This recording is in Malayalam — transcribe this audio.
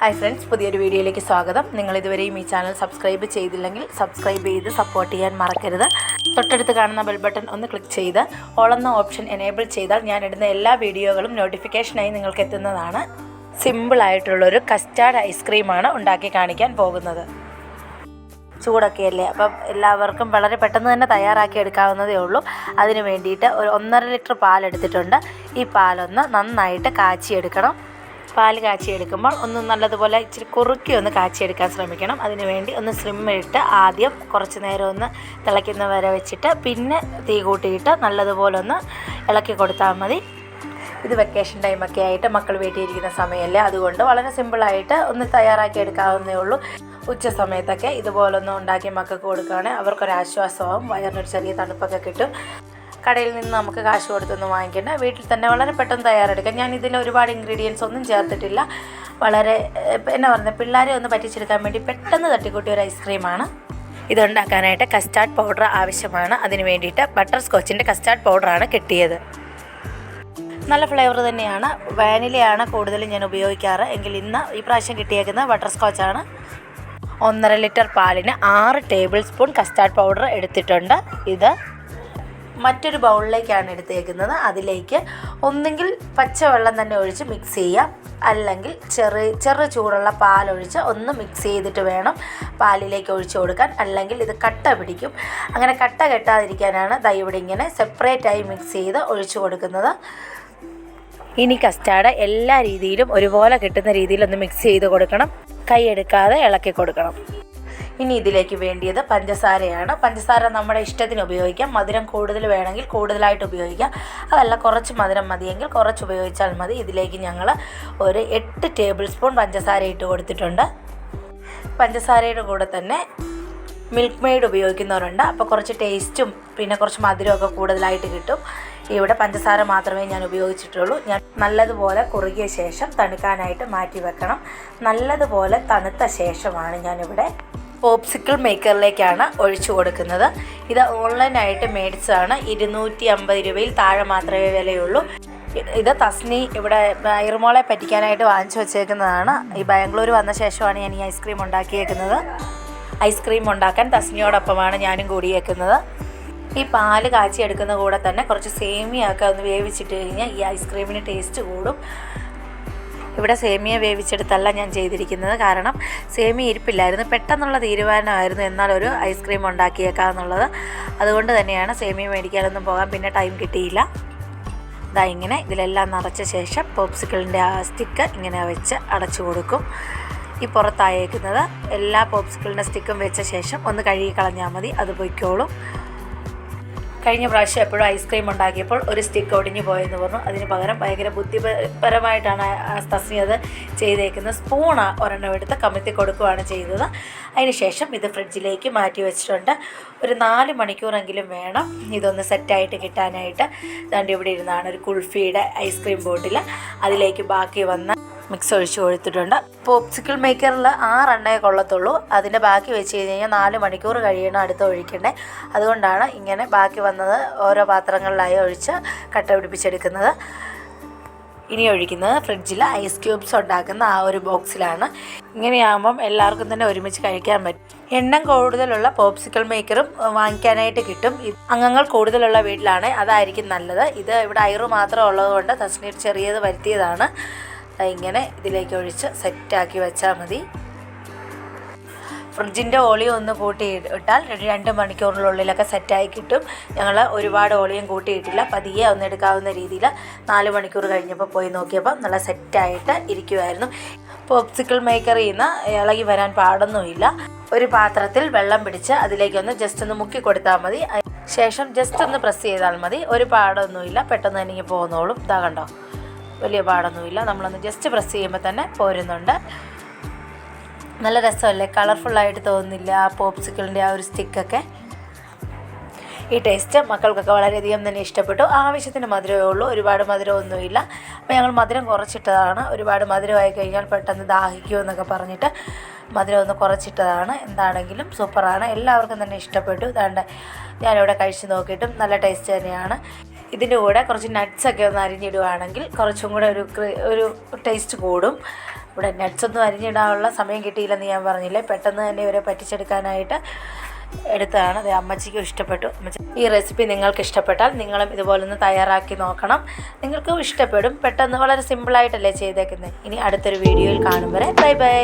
ഹായ് ഫ്രണ്ട്സ് പുതിയൊരു വീഡിയോയിലേക്ക് സ്വാഗതം. നിങ്ങൾ ഇതുവരെയും ഈ ചാനൽ സബ്സ്ക്രൈബ് ചെയ്തില്ലെങ്കിൽ സബ്സ്ക്രൈബ് ചെയ്ത് സപ്പോർട്ട് ചെയ്യാൻ മറക്കരുത്. തൊട്ടടുത്ത് കാണുന്ന ബെൽ ബട്ടൺ ഒന്ന് ക്ലിക്ക് ചെയ്ത് ഓളെന്ന ഓപ്ഷൻ എനേബിൾ ചെയ്താൽ ഞാൻ ഇടുന്ന എല്ലാ വീഡിയോകളും നോട്ടിഫിക്കേഷനായി നിങ്ങൾക്ക് എത്തുന്നതാണ്. സിമ്പിളായിട്ടുള്ളൊരു കസ്റ്റാർഡ് ഐസ്ക്രീമാണ് ഉണ്ടാക്കി കാണിക്കാൻ പോകുന്നത്. ചൂടൊക്കെയല്ലേ? അപ്പം എല്ലാവർക്കും വളരെ പെട്ടെന്ന് തന്നെ തയ്യാറാക്കി എടുക്കാവുന്നതേ ഉള്ളൂ. അതിന് വേണ്ടിയിട്ട് ഒരു ഒന്നര ലിറ്റർ പാലെടുത്തിട്ടുണ്ട്. ഈ പാലൊന്ന് നന്നായിട്ട് കാച്ചിയെടുക്കണം. പാൽ കാച്ചിയെടുക്കുമ്പോൾ ഒന്ന് നല്ലതുപോലെ ഇച്ചിരി കുറുക്കി ഒന്ന് കാച്ചിയെടുക്കാൻ ശ്രമിക്കണം. അതിന് വേണ്ടി ഒന്ന് സ്ലിമ്മിട്ട് ആദ്യം കുറച്ച് നേരം ഒന്ന് തിളയ്ക്കുന്ന വരെ വെച്ചിട്ട് പിന്നെ തീ കൂട്ടിയിട്ട് നല്ലതുപോലെ ഒന്ന് ഇളക്കി കൊടുത്താൽ മതി. ഇത് വെക്കേഷൻ ടൈമൊക്കെ ആയിട്ട് മക്കൾ വീട്ടിലിരിക്കുന്ന സമയമല്ലേ? അതുകൊണ്ട് വളരെ സിമ്പിളായിട്ട് ഒന്ന് തയ്യാറാക്കി എടുക്കാവുന്നേ ഉള്ളൂ. ഉച്ച സമയത്തൊക്കെ ഇതുപോലൊന്നും ഉണ്ടാക്കി മക്കൾക്ക് കൊടുക്കുകയാണെങ്കിൽ അവർക്കൊരാശ്വാസമാവും വയറിനൊരു ചെറിയ തണുപ്പൊക്കെ കിട്ടും. കടയിൽ നിന്ന് നമുക്ക് കാശ് കൊടുത്തൊന്നും വാങ്ങിക്കേണ്ട. വീട്ടിൽ തന്നെ വളരെ പെട്ടെന്ന് തയ്യാറെടുക്കാം. ഞാൻ ഇതിൽ ഒരുപാട് ഇൻഗ്രീഡിയൻസ് ഒന്നും ചേർത്തിട്ടില്ല. വളരെ എന്നാ പറഞ്ഞത് പിള്ളേരെ ഒന്ന് പറ്റിച്ചെടുക്കാൻ വേണ്ടി പെട്ടെന്ന് തട്ടിക്കൂട്ടിയ ഒരു ഐസ്ക്രീമാണ് ഇതുണ്ടാക്കാനായിട്ട് കസ്റ്റാർഡ് പൗഡർ ആവശ്യമാണ്. അതിന് വേണ്ടിയിട്ട് ബട്ടർ സ്കോച്ചിന്റെ കസ്റ്റാർഡ് പൗഡറാണ് കിട്ടിയത്. നല്ല ഫ്ലേവർ തന്നെയാണ്. വാനിലയാണ് കൂടുതലും ഞാൻ ഉപയോഗിക്കാറ്. എങ്കിൽ ഇന്ന് ഈ പ്രാവശ്യം കിട്ടിയേക്കുന്ന ബട്ടർ സ്കോച്ചാണ് ഒന്നര ലിറ്റർ പാലിന് ആറ് ടേബിൾ സ്പൂൺ കസ്റ്റാർഡ് പൗഡർ എടുത്തിട്ടുണ്ട്. ഇത് മറ്റൊരു ബൗളിലേക്കാണ് എടുത്തേക്കുന്നത്. അതിലേക്ക് ഒന്നുകിൽ പച്ചവെള്ളം തന്നെ ഒഴിച്ച് മിക്സ് ചെയ്യാം. അല്ലെങ്കിൽ ചെറു ചെറു ചൂടുള്ള പാലൊഴിച്ച് ഒന്ന് മിക്സ് ചെയ്തിട്ട് വേണം പാലിലേക്ക് ഒഴിച്ചു കൊടുക്കാൻ. അല്ലെങ്കിൽ ഇത് കട്ട പിടിക്കും. അങ്ങനെ കട്ട കെട്ടാതിരിക്കാനാണ് ദൈ ഇവിടെ ഇങ്ങനെ സെപ്പറേറ്റായി മിക്സ് ചെയ്ത് ഒഴിച്ചു കൊടുക്കുന്നത്. ഇനി കസ്റ്റാർഡ് എല്ലാ രീതിയിലും ഒരുപോലെ കിട്ടുന്ന രീതിയിൽ ഒന്ന് മിക്സ് ചെയ്ത് കൊടുക്കണം. കൈയെടുക്കാതെ ഇളക്കി കൊടുക്കണം. ഇനി ഇതിലേക്ക് വേണ്ടിയത് പഞ്ചസാരയാണ്. പഞ്ചസാര നമ്മുടെ ഇഷ്ടത്തിന് ഉപയോഗിക്കാം. മധുരം കൂടുതൽ വേണമെങ്കിൽ കൂടുതലായിട്ട് ഉപയോഗിക്കാം. അതല്ല കുറച്ച് മധുരം മതിയെങ്കിൽ കുറച്ച് ഉപയോഗിച്ചാൽ മതി. ഇതിലേക്ക് ഞങ്ങൾ ഒരു എട്ട് ടേബിൾ സ്പൂൺ പഞ്ചസാര ഇട്ട് കൊടുത്തിട്ടുണ്ട്. പഞ്ചസാരയുടെ കൂടെ തന്നെ മിൽക്ക് മെയ്ഡ് ഉപയോഗിക്കുന്നവരുണ്ട്. അപ്പോൾ കുറച്ച് ടേസ്റ്റും പിന്നെ കുറച്ച് മധുരമൊക്കെ കൂടുതലായിട്ട് കിട്ടും. ഇവിടെ പഞ്ചസാര മാത്രമേ ഞാൻ ഉപയോഗിച്ചിട്ടുള്ളൂ. ഞാൻ നല്ലതുപോലെ കുറുകിയ ശേഷം തണുക്കാനായിട്ട് മാറ്റി വെക്കണം. നല്ലതുപോലെ തണുത്ത ശേഷമാണ് ഞാനിവിടെ പോപ്സിക്കിൾ മേക്കറിലേക്കാണ് ഒഴിച്ചു കൊടുക്കുന്നത്. ഇത് ഓൺലൈനായിട്ട് മേടിച്ചതാണ്. ഇരുന്നൂറ്റി അമ്പത് രൂപയിൽ താഴെ മാത്രമേ വിലയുള്ളൂ. ഇത് തസ്നി ഇവിടെ ഇറുമോളെ പറ്റിക്കാനായിട്ട് വാങ്ങിച്ചു വെച്ചേക്കുന്നതാണ്. ഈ ബാംഗ്ലൂർ വന്ന ശേഷമാണ് ഞാൻ ഈ ഐസ്ക്രീം ഉണ്ടാക്കിയേക്കുന്നത്. ഐസ്ക്രീം ഉണ്ടാക്കാൻ തസ്നിയോടൊപ്പമാണ് ഞാനും കൂടിയേക്കുന്നത്. ഈ പാൽ കാച്ചിയെടുക്കുന്ന കൂടെ തന്നെ കുറച്ച് സേമിയൊക്കെ ഒന്ന് വേവിച്ചിട്ട് കഴിഞ്ഞാൽ ഈ ഐസ്ക്രീമിന് ടേസ്റ്റ് കൂടും. ഇവിടെ സേമിയ വേവിച്ചെടുത്തല്ല ഞാൻ ചെയ്തിരിക്കുന്നത്. കാരണം സേമിയ ഇരിപ്പില്ലായിരുന്നു. പെട്ടെന്നുള്ള തീരുമാനമായിരുന്നു എന്നാൽ ഒരു ഐസ്ക്രീം ഉണ്ടാക്കിയേക്കാം എന്നുള്ളത്. അതുകൊണ്ട് തന്നെയാണ് സേമിയ മേടിക്കാനൊന്നും പോകാൻ പിന്നെ ടൈം കിട്ടിയില്ല. ഇതാ ഇങ്ങനെ ഇതിലെല്ലാം നിറച്ച ശേഷം പോപ്സിക്കിളിന്റെ ആ സ്റ്റിക്ക് ഇങ്ങനെ വെച്ച് അടച്ചു കൊടുക്കും. ഈ പുറത്തായേക്കുന്നത് എല്ലാ പോപ്സിക്കിളിന്റെ സ്റ്റിക്കും വെച്ച ശേഷം ഒന്ന് കഴുകി കളഞ്ഞാൽ മതി. അത് പൊയ്ക്കോളും. കഴിഞ്ഞ പ്രാവശ്യം എപ്പോഴും ഐസ്ക്രീം ഉണ്ടാക്കിയപ്പോൾ ഒരു സ്റ്റിക്ക് ഒടിഞ്ഞു പോയെന്ന് പറഞ്ഞു. അതിന് പകരം ഭയങ്കര ബുദ്ധിപരമായിട്ടാണ് തസ്നി അത് ചെയ്തേക്കുന്നത്. സ്പൂൺ ഒരെണ്ണം എടുത്ത് കമിത്തി കൊടുക്കുകയാണ് ചെയ്തത്. അതിനുശേഷം ഇത് ഫ്രിഡ്ജിലേക്ക് മാറ്റി വെച്ചിട്ടുണ്ട്. ഒരു നാല് മണിക്കൂറെങ്കിലും വേണം ഇതൊന്ന് സെറ്റായിട്ട് കിട്ടാനായിട്ട്. ദാണ്ട് ഇവിടെ ഇരുന്നാണ് ഒരു കുൾഫിയുടെ ഐസ്ക്രീം ബോട്ടിൽ അതിലേക്ക് ബാക്കി വന്ന മിക്സ് ഒഴിച്ച് കൊടുത്തിട്ടുണ്ട്. പോപ്സിക്കിൾ മേക്കറിൽ ആറെണ്ണേ കൊള്ളത്തുള്ളൂ. അതിന്റെ ബാക്കി വെച്ച് കഴിഞ്ഞ് കഴിഞ്ഞാൽ നാല് മണിക്കൂർ കഴിയണം അടുത്ത് ഒഴിക്കണ്ടേ. അതുകൊണ്ടാണ് ഇങ്ങനെ ബാക്കി വന്നത് ഓരോ പാത്രങ്ങളിലായി ഒഴിച്ച് കട്ട പിടിപ്പിച്ചെടുക്കുന്നത്. ഇനി ഒഴിക്കുന്നത് ഫ്രിഡ്ജിൽ ഐസ് ക്യൂബ്സ് ഉണ്ടാക്കുന്ന ആ ഒരു ബോക്സിലാണ് ഇങ്ങനെയാകുമ്പം എല്ലാവർക്കും തന്നെ ഒരുമിച്ച് കഴിക്കാൻ പറ്റും. എണ്ണം കൂടുതലുള്ള പോപ്സിക്കൽ മേക്കറും വാങ്ങിക്കാനായിട്ട് കിട്ടും. അംഗങ്ങൾ കൂടുതലുള്ള വീട്ടിലാണ്. അതായിരിക്കും നല്ലത്. ഇത് ഇവിടെ അയറ് മാത്രം ഉള്ളതുകൊണ്ട് തസ്നീർ ചെറിയത് വരുത്തിയതാണ്. ഇങ്ങനെ ഇതിലേക്ക് ഒഴിച്ച് സെറ്റാക്കി വെച്ചാൽ മതി. ഫ്രിഡ്ജിന്റെ ഓളി ഒന്ന് കൂട്ടി ഇട്ടാൽ രണ്ട് മണിക്കൂറിനുള്ളിലൊക്കെ സെറ്റായി കിട്ടും. ഞങ്ങൾ ഒരുപാട് ഓളിയും കൂട്ടിയിട്ടില്ല പതിയെ ഒന്ന് എടുക്കാവുന്ന രീതിയിൽ നാല് മണിക്കൂർ കഴിഞ്ഞപ്പോൾ പോയി നോക്കിയപ്പോൾ നല്ല സെറ്റായിട്ട് ഇരിക്കുമായിരുന്നു പോപ്സിക്കിൾ മേക്കറിൽ നിന്ന് ഇളകി വരാൻ പാടൊന്നുമില്ല. ഒരു പാത്രത്തിൽ വെള്ളം പിടിച്ച് അതിലേക്കൊന്ന് ജസ്റ്റ് ഒന്ന് മുക്കി കൊടുത്താൽ മതി. ശേഷം ജസ്റ്റ് ഒന്ന് പ്രസ് ചെയ്താൽ മതി. ഒരു പാടൊന്നുമില്ല. പെട്ടെന്ന് ഇങ്ങനെ പോകുന്നോളും ഇതാ കണ്ടോ? വലിയ പാടൊന്നുമില്ല. നമ്മളൊന്ന് ജസ്റ്റ് പ്രസ് ചെയ്യുമ്പോൾ തന്നെ പോരുന്നുണ്ട്. നല്ല രസമല്ലേ? കളർഫുള്ളായിട്ട് തോന്നുന്നില്ല ആ പോപ്സിക്കിളിന്റെ ആ ഒരു സ്റ്റിക്കൊക്കെ ഈ ടേസ്റ്റ് മക്കൾക്കൊക്കെ വളരെയധികം തന്നെ ഇഷ്ടപ്പെട്ടു. ആവശ്യത്തിന് മധുരമേ ഉള്ളൂ. ഒരുപാട് മധുരമൊന്നുമില്ല. അപ്പോൾ ഞങ്ങൾ മധുരം കുറച്ചിട്ടതാണ്. ഒരുപാട് മധുരമായി കഴിഞ്ഞാൽ പെട്ടെന്ന് ദാഹിക്കുമെന്നൊക്കെ പറഞ്ഞിട്ട് മധുരം ഒന്ന് കുറച്ചിട്ടതാണ്. എന്താണെങ്കിലും സൂപ്പറാണ് എല്ലാവർക്കും തന്നെ ഇഷ്ടപ്പെട്ടു. ഇതാണ്ട് ഞാനിവിടെ കഴിച്ച് നോക്കിയിട്ടും നല്ല ടേസ്റ്റ് തന്നെയാണ്. ഇതിന്റെ കൂടെ കുറച്ച് നട്ട്സൊക്കെ ഒന്ന് അരിഞ്ഞിടുകയാണെങ്കിൽ കുറച്ചും കൂടെ ഒരു ഒരു ടേസ്റ്റ് കൂടും. ഇവിടെ നട്ട്സ് ഒന്നും അരിഞ്ഞിടാനുള്ള സമയം കിട്ടിയില്ലെന്ന് ഞാൻ പറഞ്ഞില്ലേ. പെട്ടെന്ന് തന്നെ ഇവരെ പറ്റിച്ചെടുക്കാനായിട്ട് എടുത്തതാണ്. അത് അമ്മച്ചിക്കും ഇഷ്ടപ്പെട്ടു. അമ്മച്ചി ഈ റെസിപ്പി നിങ്ങൾക്ക് ഇഷ്ടപ്പെട്ടാൽ നിങ്ങളും ഇതുപോലൊന്ന് തയ്യാറാക്കി നോക്കണം. നിങ്ങൾക്കും ഇഷ്ടപ്പെടും. പെട്ടെന്ന് വളരെ സിമ്പിളായിട്ടല്ലേ ചെയ്തേക്കുന്നത് ഇനി അടുത്തൊരു വീഡിയോയിൽ കാണും വരെ. Bye bye